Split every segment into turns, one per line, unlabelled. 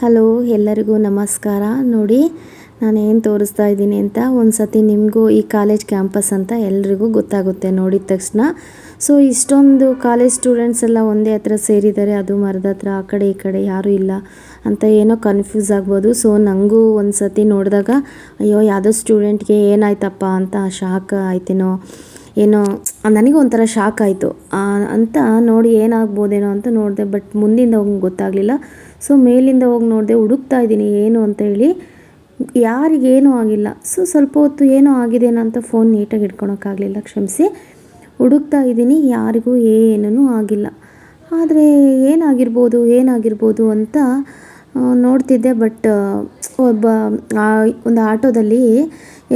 Hello, ಎಲ್ಲರಿಗೂ ನಮಸ್ಕಾರ. ನೋಡಿ ನಾನು ಏನು ತೋರಿಸ್ತಾ ಇದ್ದೀನಿ ಅಂತ ಒಂದು ಸತಿ ನಿಮಗೂ ಈ ಕಾಲೇಜ್ ಕ್ಯಾಂಪಸ್ ಅಂತ ಎಲ್ರಿಗೂ ಗೊತ್ತಾಗುತ್ತೆ ನೋಡಿದ ತಕ್ಷಣ. ಸೊ ಇಷ್ಟೊಂದು ಕಾಲೇಜ್ ಸ್ಟೂಡೆಂಟ್ಸ್ ಎಲ್ಲ ಒಂದೇ ಹತ್ರ ಸೇರಿದ್ದಾರೆ, ಅದು ಮರದ ಹತ್ರ, ಆ ಕಡೆ ಈ ಕಡೆ ಯಾರೂ ಇಲ್ಲ ಅಂತ ಏನೋ ಕನ್ಫ್ಯೂಸ್ ಆಗ್ಬೋದು. ಸೊ ನನಗೂ ಒಂದು ಸತಿ ನೋಡಿದಾಗ, ಅಯ್ಯೋ, ಯಾವುದೋ ಸ್ಟೂಡೆಂಟ್ಗೆ ಏನಾಯ್ತಪ್ಪ ಅಂತ ಶಾಕ್ ಆಯ್ತೇನೋ, ಏನೋ, ನನಗೆ ಒಂಥರ ಶಾಕ್ ಆಯಿತು. ಅಂತ ನೋಡಿ ಏನಾಗ್ಬೋದೇನೋ ಅಂತ ನೋಡಿದೆ, ಬಟ್ ಮುಂದಿಂದ ಗೊತ್ತಾಗಲಿಲ್ಲ. ಸೊ ಮೇಲಿಂದ ಹೋಗಿ ನೋಡಿದೆ ಹುಡುಕ್ತಾ ಇದ್ದೀನಿ, ಏನು ಅಂತ ಹೇಳಿ. ಯಾರಿಗೇನೂ ಆಗಿಲ್ಲ. ಸೊ ಸ್ವಲ್ಪ ಹೊತ್ತು ಏನೋ ಆಗಿದೆನೋ ಅಂತ ಫೋನ್ ನೀಟಾಗಿ ಇಟ್ಕೊಳಕ್ಕಾಗಲಿಲ್ಲ ಕ್ಷಮಿಸಿ. ಹುಡುಕ್ತಾ ಇದ್ದೀನಿ, ಯಾರಿಗೂ ಏನೂ ಆಗಿಲ್ಲ. ಆದರೆ ಏನಾಗಿರ್ಬೋದು ಏನಾಗಿರ್ಬೋದು ಅಂತ ನೋಡ್ತಿದ್ದೆ, ಬಟ್ ಒಬ್ಬ ಒಂದು ಆಟೋದಲ್ಲಿ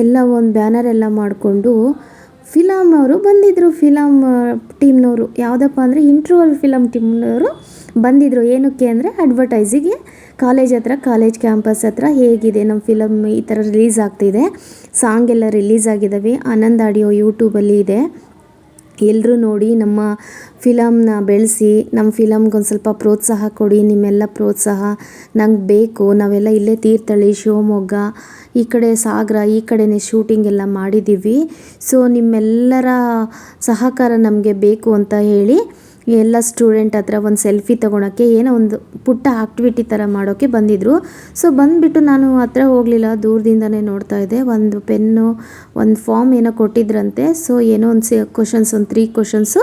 ಎಲ್ಲ ಒಂದು ಬ್ಯಾನರ್ ಎಲ್ಲ ಮಾಡಿಕೊಂಡು ಫಿಲಮ್ ಅವರು ಬಂದಿದ್ದರು ಫಿಲಮ್ ಟೀಮ್ನವರು. ಯಾವುದಪ್ಪ ಅಂದರೆ ಇಂಟ್ರೋವಲ್ ಫಿಲಮ್ ಟೀಮ್ನವರು ಬಂದಿದ್ದರು ಏನಕ್ಕೆ ಅಂದರೆ ಅಡ್ವರ್ಟೈಸಿಗೆ ಕಾಲೇಜ್ ಹತ್ರ, ಕಾಲೇಜ್ ಕ್ಯಾಂಪಸ್ ಹತ್ರ ಹೇಗಿದೆ ನಮ್ಮ ಫಿಲಮ್ ಈ ಥರ ರಿಲೀಸ್ ಆಗ್ತಿದೆ. ಸಾಂಗ್ ಎಲ್ಲ ರಿಲೀಸ್ ಆಗಿದ್ದಾವೆ ಆನಂದ್ ಆಡಿಯೋ ಯೂಟ್ಯೂಬಲ್ಲಿ ಇದೆ. ಎಲ್ಲರೂ ನೋಡಿ ನಮ್ಮ ಫಿಲಮ್ನ ಬೆಳೆಸಿ, ನಮ್ಮ ಫಿಲಮ್ಗೆ ಒಂದು ಸ್ವಲ್ಪ ಪ್ರೋತ್ಸಾಹ ಕೊಡಿ, ನಿಮ್ಮೆಲ್ಲ ಪ್ರೋತ್ಸಾಹ ನಂಗೆ ಬೇಕು. ನಾವೆಲ್ಲ ಇಲ್ಲೇ ತೀರ್ಥಹಳ್ಳಿ, ಶಿವಮೊಗ್ಗ, ಈ ಕಡೆ ಸಾಗರ, ಈ ಕಡೆನೇ ಶೂಟಿಂಗ್ ಎಲ್ಲ ಮಾಡಿದ್ದೀವಿ. ಸೊ ನಿಮ್ಮೆಲ್ಲರ ಸಹಕಾರ ನಮಗೆ ಬೇಕು ಅಂತ ಹೇಳಿ ಎಲ್ಲ ಸ್ಟೂಡೆಂಟ್ ಹತ್ರ ಒಂದು ಸೆಲ್ಫಿ ತೊಗೊಳಕ್ಕೆ ಏನೋ ಒಂದು ಪುಟ್ಟ ಆಕ್ಟಿವಿಟಿ ಥರ ಮಾಡೋಕ್ಕೆ ಬಂದಿದ್ದರು ಸೊ ಬಂದುಬಿಟ್ಟು ನಾನು ಹತ್ರ ಹೋಗಲಿಲ್ಲ. ದೂರದಿಂದನೇ ನೋಡ್ತಾ ಇದ್ದೆ. ಒಂದು ಪೆನ್ನು, ಒಂದು ಫಾರ್ಮ್ ಏನೋ ಕೊಟ್ಟಿದ್ರಂತೆ. ಸೊ ಏನೋ ಒಂದು ಸಿ ಕ್ವಶನ್ಸ್ ಒಂದು ತ್ರೀ ಕ್ವಶನ್ಸು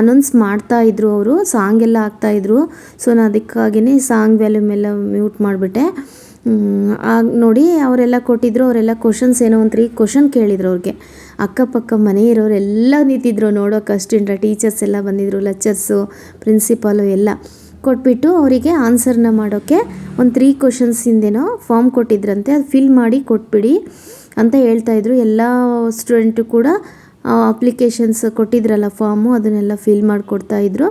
ಅನೌನ್ಸ್ ಮಾಡ್ತಾ ಇದ್ರು ಅವರು. ಸಾಂಗ್ ಎಲ್ಲ ಹಾಕ್ತಾಯಿದ್ರು ಸೊ ನಾನು ಅದಕ್ಕಾಗಿಯೇ ಸಾಂಗ್ ವ್ಯಾಲ್ಯೂಮ್ ಎಲ್ಲ ಮ್ಯೂಟ್ ಮಾಡಿಬಿಟ್ಟೆ. ಆಗ ನೋಡಿ ಅವರೆಲ್ಲ ಕೊಟ್ಟಿದ್ರು, ಅವರೆಲ್ಲ ಕ್ವಶನ್ಸ್ ಏನೋ ಒಂದು ತ್ರೀ ಕ್ವಶನ್ ಕೇಳಿದ್ರು ಅವ್ರಿಗೆ. ಅಕ್ಕಪಕ್ಕ ಮನೆ ಇರೋರೆಲ್ಲ ನಿಂತಿದ್ರು, ನೋಡೋಕೆ ಅಷ್ಟಿಂದ ಟೀಚರ್ಸ್ ಎಲ್ಲ ಬಂದಿದ್ರು ಲೆಕ್ಚರ್ಸು ಪ್ರಿನ್ಸಿಪಾಲು ಎಲ್ಲ ಕೊಟ್ಬಿಟ್ಟು ಅವರಿಗೆ ಆನ್ಸರ್ನ ಮಾಡೋಕ್ಕೆ ಒಂದು ತ್ರೀ ಕ್ವಶನ್ಸಿಂದೇನೋ ಫಾರ್ಮ್ ಕೊಟ್ಟಿದ್ರಂತೆ. ಅದು ಫಿಲ್ ಮಾಡಿ ಕೊಟ್ಬಿಡಿ ಅಂತ ಹೇಳ್ತಾಯಿದ್ರು ಎಲ್ಲ ಸ್ಟೂಡೆಂಟು ಕೂಡ ಅಪ್ಲಿಕೇಶನ್ಸ್ ಕೊಟ್ಟಿದ್ರಲ್ಲ ಫಾರ್ಮು ಅದನ್ನೆಲ್ಲ ಫಿಲ್ ಮಾಡಿಕೊಡ್ತಾಯಿದ್ರು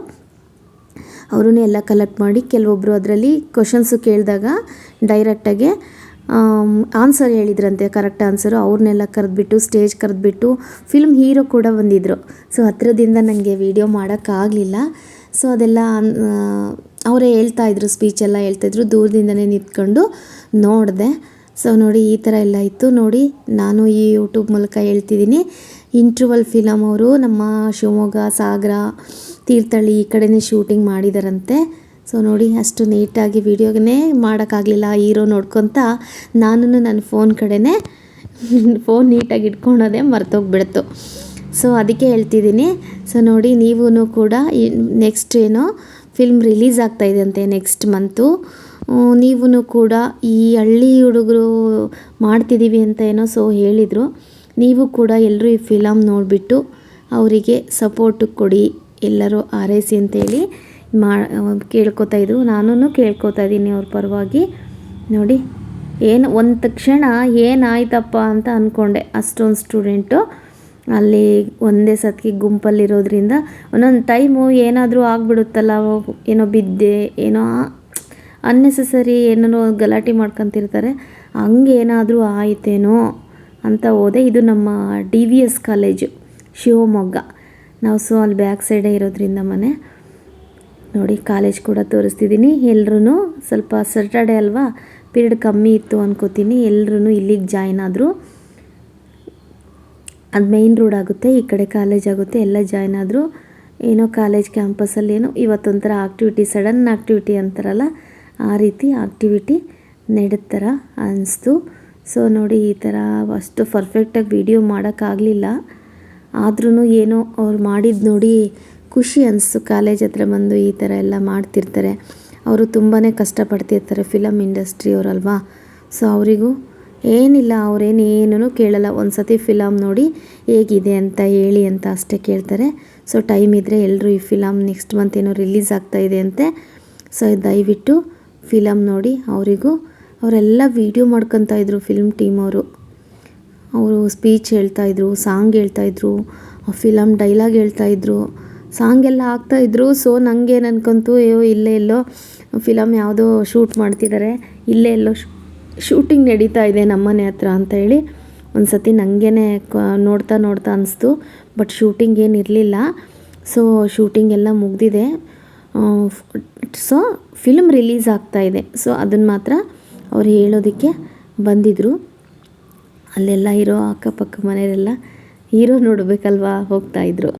ಅವರೂ ಎಲ್ಲ ಕಲೆಕ್ಟ್ ಮಾಡಿ ಕೆಲವೊಬ್ಬರು ಅದರಲ್ಲಿ ಕ್ವಶನ್ಸು ಕೇಳಿದಾಗ ಡೈರೆಕ್ಟಾಗೆ ಆನ್ಸರ್ ಹೇಳಿದ್ರಂತೆ ಕರೆಕ್ಟ್ ಆನ್ಸರು ಅವ್ರನ್ನೆಲ್ಲ ಕರೆದ್ಬಿಟ್ಟು ಸ್ಟೇಜ್ ಕರೆದ್ಬಿಟ್ಟು ಫಿಲ್ಮ್ ಹೀರೋ ಕೂಡ ಬಂದಿದ್ದರು ಸೊ ಹತ್ತಿರದಿಂದ ನನಗೆ ವೀಡಿಯೋ ಮಾಡೋಕ್ಕಾಗಲಿಲ್ಲ. ಸೊ ಅದೆಲ್ಲ ಅವರೇ ಹೇಳ್ತಾಯಿದ್ರು ಸ್ಪೀಚ್ ಎಲ್ಲ ಹೇಳ್ತಾಯಿದ್ರು ದೂರದಿಂದನೇ ನಿಂತ್ಕೊಂಡು ನೋಡಿದೆ. ಸೊ ನೋಡಿ ಈ ಥರ ಎಲ್ಲ ಇತ್ತು. ನೋಡಿ, ನಾನು ಈ ಯೂಟ್ಯೂಬ್ ಮೂಲಕ ಹೇಳ್ತಿದ್ದೀನಿ. ಇಂಟ್ರವಲ್ ಫಿಲಮ್ ಅವರು ನಮ್ಮ ಶಿವಮೊಗ್ಗ, ಸಾಗರ ತೀರ್ಥಹಳ್ಳಿ ಈ ಕಡೆನೇ ಶೂಟಿಂಗ್ ಮಾಡಿದಾರಂತೆ. ಸೊ ನೋಡಿ, ಅಷ್ಟು ನೀಟಾಗಿ ವೀಡಿಯೋಗೇ ಮಾಡೋಕ್ಕಾಗಲಿಲ್ಲ ಹೀರೋ ನೋಡ್ಕೊತ. ನಾನು ನನ್ನ ಫೋನ್ ಕಡೆನೇ ಫೋನ್ ನೀಟಾಗಿ ಇಟ್ಕೊಳೋದೇ ಮರ್ತೋಗ್ಬಿಡ್ತು. ಸೊ ಅದಕ್ಕೆ ಹೇಳ್ತಿದ್ದೀನಿ. ಸೊ ನೋಡಿ ನೀವೂ ಕೂಡ ನೆಕ್ಸ್ಟ್ ಏನೋ ಫಿಲ್ಮ್ ರಿಲೀಸ್ ಇದೆ ಅಂತೆ ನೆಕ್ಸ್ಟ್ ಮಂತು ನೀವೂ ಕೂಡ ಈ ಹಳ್ಳಿ ಹುಡುಗರು ಮಾಡ್ತಿದ್ದೀವಿ ಅಂತ ಏನೋ ಸೊ ಹೇಳಿದರು. ನೀವು ಕೂಡ ಎಲ್ಲರೂ ಈ ಫಿಲಮ್ ನೋಡಿಬಿಟ್ಟು ಅವರಿಗೆ ಸಪೋರ್ಟ್ ಕೊಡಿ. ಎಲ್ಲರೂ ಆರೈಸಿ ಅಂತೇಳಿ ಮಾ, ಕೇಳ್ಕೊತಾ ಇದ್ರು. ನಾನು ಕೇಳ್ಕೊತಾ ಇದ್ದೀನಿ ಅವ್ರ ಪರವಾಗಿ. ನೋಡಿ, ಏನು, ಒಂದು ತಕ್ಷಣ ಏನಾಯ್ತಪ್ಪ ಅಂತ ಅಂದ್ಕೊಂಡೆ ಅಷ್ಟೊಂದು ಸ್ಟೂಡೆಂಟು. ಅಲ್ಲಿ ಒಂದೇ ಸತಿಗೆ ಗುಂಪಲ್ಲಿರೋದ್ರಿಂದ ಒಂದೊಂದು ಟೈಮು ಏನಾದರೂ ಆಗ್ಬಿಡುತ್ತಲ್ಲ, ಏನೋ ಬಿದ್ದೆ, ಏನೋ ಅನ್ನೆಸಸರಿ ಏನೋ ಗಲಾಟೆ ಮಾಡ್ಕೊತಿರ್ತಾರೆ. ಹಂಗೇನಾದರೂ ಆಯ್ತೇನೋ ಅಂತ ಹೋದೆ ಇದು ನಮ್ಮ D V S college Shivamogga. ನಾವು ಸೊ ಅಲ್ಲಿ ಬ್ಯಾಕ್ ಸೈಡೇ ಇರೋದ್ರಿಂದ ಮನೆ. ನೋಡಿ ಕಾಲೇಜ್ ಕೂಡ ತೋರಿಸ್ತಿದ್ದೀನಿ ಎಲ್ಲರೂ ಸ್ವಲ್ಪ ಸ್ಯಾಟರ್ಡೆ ಅಲ್ವಾ? ಪೀರಿಯಡ್ ಕಮ್ಮಿ ಇತ್ತು ಅನ್ಕೋತೀನಿ. ಎಲ್ಲರೂ ಇಲ್ಲಿಗೆ ಜಾಯ್ನ್ ಆದರು. ಅದು ಮೇಯ್ನ್ ರೋಡ್ ಆಗುತ್ತೆ, ಈ ಕಡೆ ಕಾಲೇಜ್ ಆಗುತ್ತೆ, ಎಲ್ಲ ಜಾಯ್ನ್ ಆದರು. ಏನೋ ಕಾಲೇಜ್ ಕ್ಯಾಂಪಸಲ್ಲಿ ಏನೋ ಇವತ್ತೊಂಥರ ಆಕ್ಟಿವಿಟಿ ಸಡನ್ ಆಕ್ಟಿವಿಟಿ ಅಂತಾರಲ್ಲ, ಆ ರೀತಿ ಆಕ್ಟಿವಿಟಿ ನಡೆದ ಅನಿಸ್ತು. ಸೊ ನೋಡಿ, ಈ ಥರ ಅಷ್ಟು ಪರ್ಫೆಕ್ಟಾಗಿ ವೀಡಿಯೋ ಮಾಡೋಕ್ಕಾಗಲಿಲ್ಲ ಆದ್ರೂ ಏನೋ ಅವ್ರು ಮಾಡಿದ್ದು ನೋಡಿ ಖುಷಿ ಅನಿಸ್ತು ಕಾಲೇಜ್ ಹತ್ರ ಬಂದು ಈ ಥರ ಎಲ್ಲ ಮಾಡ್ತಿರ್ತಾರೆ. ಅವರು ತುಂಬಾ ಕಷ್ಟಪಡ್ತಿರ್ತಾರೆ ಫಿಲಮ್ ಇಂಡಸ್ಟ್ರಿಯವರಲ್ವಾ ಸೊ ಅವರಿಗೂ ಏನಿಲ್ಲ ಅವರೇನೇನೂ ಕೇಳಲ್ಲ. ಒಂದು ಸತಿ ಫಿಲಮ್ ನೋಡಿ ಹೇಗಿದೆ ಅಂತ ಹೇಳಿ ಅಂತ ಅಷ್ಟೇ ಕೇಳ್ತಾರೆ. ಸೊ ಟೈಮ್ ಇದ್ದರೆ ಎಲ್ಲರೂ ಈ ಫಿಲಮ್ ನೆಕ್ಸ್ಟ್ ಮಂತ್ ಏನೋ ರಿಲೀಸ್ ಆಗ್ತಾಯಿದೆ ಅಂತೆ. ಸೊ ದಯವಿಟ್ಟು ಫಿಲಮ್ ನೋಡಿ ಅವರಿಗೂ ಅವರೆಲ್ಲ ವೀಡಿಯೋ ಮಾಡ್ಕೊತಾ ಇದ್ರು ಫಿಲ್ಮ್ ಟೀಮ್ ಅವರು. ಅವರು ಸ್ಪೀಚ್ ಹೇಳ್ತಾಯಿದ್ರು ಸಾಂಗ್ ಹೇಳ್ತಾಯಿದ್ರು ಫಿಲಮ್ ಡೈಲಾಗ್ ಹೇಳ್ತಾಯಿದ್ರು ಸಾಂಗ್ ಎಲ್ಲ ಹಾಕ್ತಾಯಿದ್ರು ಸೊ ನನಗೆ ಅನ್ಕೊಂತು, ಅಯ್ಯೋ, ಇಲ್ಲೇ ಎಲ್ಲೋ ಫಿಲಮ್ ಯಾವುದೋ ಶೂಟ್ ಮಾಡ್ತಿದ್ದಾರೆ ಇಲ್ಲೇ ಎಲ್ಲೋ ಶೂಟಿಂಗ್ ನಡೀತಾ ಇದೆ ನಮ್ಮನೆ ಹತ್ರ, ಅಂತ ಹೇಳಿ ಒಂದು ಸತಿ ನನಗೇ ನೋಡ್ತಾ ನೋಡ್ತಾ ಅನಿಸ್ತು. ಬಟ್ ಶೂಟಿಂಗ್ ಏನು ಇರಲಿಲ್ಲ. ಸೊ ಶೂಟಿಂಗ್ ಎಲ್ಲ ಮುಗ್ದಿದೆ. ಸೊ ಫಿಲ್ಮ್ ರಿಲೀಸ್ ಆಗ್ತಾಯಿದೆ ಸೊ ಅದನ್ನು ಮಾತ್ರ ಅವ್ರು ಹೇಳೋದಕ್ಕೆ ಬಂದಿದ್ದರು ಅಲ್ಲೆಲ್ಲ ಇರೋ ಅಕ್ಕಪಕ್ಕ ಮನೆಯವರೆಲ್ಲ ಹೀರೋ ನೋಡಬೇಕಲ್ವಾ ಹೋಗ್ತಾಯಿದ್ರು